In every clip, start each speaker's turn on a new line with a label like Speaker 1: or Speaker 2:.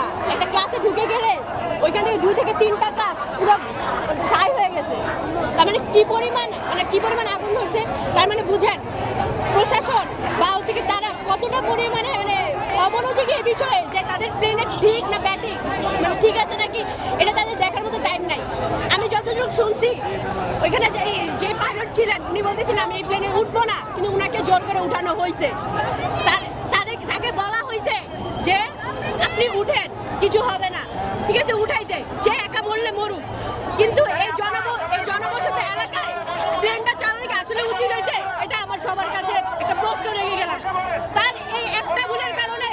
Speaker 1: না। একটা ক্লাসে ঢুকে গেলে ওইখান থেকে দুই থেকে তিনটা ক্লাস পুরো ছাই হয়ে গেছে। তার মানে কি পরিমাণ মানে কি পরিমাণ আগুন ধরছে, তার মানে বুঝেন, প্রশাসন বা হচ্ছে কি তারা কতটা পরিমাণে মানে অমনোযোগী এই বিষয়ে যে তাদের প্লেনে ঠিক না ব্যাটিং মানে ঠিক আছে নাকি, এটা তাদের দেখার মতো টাইম নাই। আমি যতটুকু শুনছি, ওইখানে যে যে পাইলট ছিলেন, উনি বলতেছিলেন, আমি এই প্লেনে উঠবো না। কিন্তু উনাকে জোর করে উঠানো হয়েছে। তার কিছু হবে না। ঠিক আছে উঠাই যায় সে একা বললে মরুক। কিন্তু এই জনব এই জনবসত এলাকায় প্লেনটা চালানো কি আসলে উচিত হয়েছে এটা আমার সবার কাছে একটা প্রশ্ন রেখে গেলাম তার এই একটা ভুলের কারণে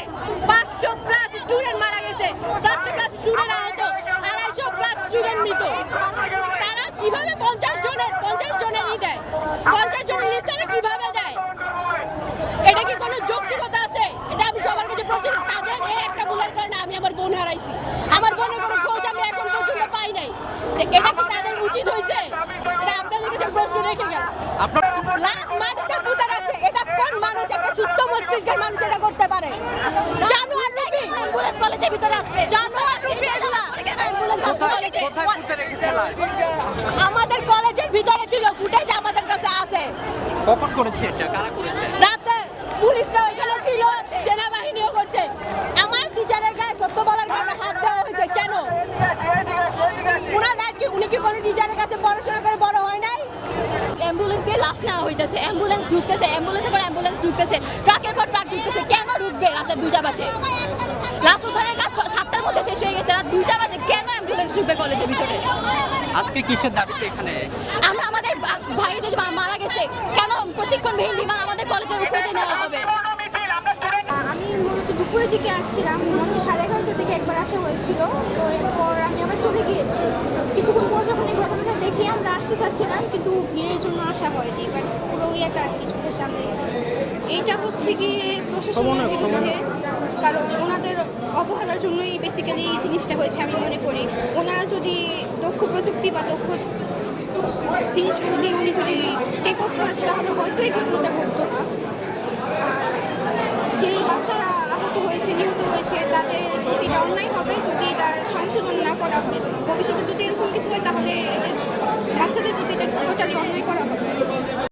Speaker 1: পাঁচশো প্লাস স্টুডেন্ট মারা গেছে পাঁচশো প্লাস স্টুডেন্ট আহত আড়াইশো প্লাস স্টুডেন্ট মৃত তারা কীভাবে পঞ্চাশ জনের পঞ্চাশ জনেরই দেয় পঞ্চাশ জনের লিস্ট তারা কীভাবে দেয় এটা কি কোনো যৌক্তিকতা আছে এটা আমি সবার কাছে প্রশ্ন করি। তাদের এই একটা ভুলের কারণে আমি আমার বোন হারাইছি আমার বোনের কোনো খোঁজ আমি এখন পর্যন্ত পাই নাই যে এটা কি তাদের উচিত হয়েছে এটা আপনাদের কাছে প্রশ্ন রেখে গেল?
Speaker 2: আপনার
Speaker 1: লাশ মাটিতে পুঁতে রাখছে। এটা কোন মানুষ? একটা সুস্থ মস্তিষ্কের মানুষ এটা করতে পারে। জানোয়ার রূপী। অ্যাম্বুলেন্স কলেজের ভিতরে আসবে। জানোয়ার রূপী এগুলা অ্যাম্বুলেন্স আসবে
Speaker 2: কোথায়
Speaker 1: কলেজে
Speaker 2: কোথায় পুঁতে রেখেছে লাশ?
Speaker 1: আমাদের কলেজের ভিতরে ছিল। ফুটেজ আমাদের কাছে আছে।
Speaker 2: কখন করেছে এটা? কারা করেছে?
Speaker 1: রাতে পুলিশটা ওইখানে ছিল। সেনাবাহিনীও করছে। আমার টিচারের গায়ে সত্য বলার কারণে হাত দেওয়া হয়েছে। কেন? উনার রাইট কি উনি কি কোনো টিচারের কাছে পড়াশোনা করে বড়
Speaker 3: অ্যাম্বুলেন্স দিয়ে লাশ নেওয়া হইতেছে। অ্যাম্বুলেন্স ঢুকতেছে অ্যাম্বুলেন্সের পর অ্যাম্বুলেন্স ঢুকতেছে। ট্রাকের পর ট্রাক ঢুকতেছে কেন ঢুকবে রাতে দুইটা বাজে? লাশ উদ্ধারের কাজ সাতটার মধ্যে শেষ হয়ে গেছে রাত দুইটা বাজে কেন অ্যাম্বুলেন্স ঢুকবে কলেজের ভিতরে?
Speaker 2: আজকে কিসের দাবিতে এখানে?
Speaker 3: আমরা আমাদের ভাইদের মারা গেছে কেন প্রশিক্ষণবিহীন বিমান আমাদের কলেজের উপরে নেওয়া হবে?
Speaker 4: আমি মূলত দুপুরের দিকে আসছিলাম মনে হয় সাড়ে এগারোটার দিকে একবার আসা হয়েছিল। তো এরপর আমি আবার চলে গিয়েছি। কিছুক্ষণ পর যখন এই ঘটনাটা দেখি আমরা আসতে চাচ্ছিলাম কিন্তু ভিড়ের জন্য আসা হয়নি বাট পুরো ইয়েটা আর কি চোখের সামনে এইটা হচ্ছে কি প্রশাসনের বিরুদ্ধে কারণ ওনাদের অবহেলার জন্যই বেসিক্যালি এই জিনিসটা হয়েছে আমি মনে করি। ওনারা যদি দক্ষ প্রযুক্তি বা দক্ষ জিনিসগুলো দিয়ে উনি যদি টেক অফ করেন তাহলে হয়তো এই ঘটনাটা ঘটতো না। আর যেই বাচ্চারা আহত হয়েছে নিহত হয়েছে তাদের এটা অন্যায় হবে যদি এটা সংশোধন না করা হয় ভবিষ্যতে যদি এরকম হয় তাহলে বাচ্চাদের প্রতি এটা টোটালি অন্যই করা হবে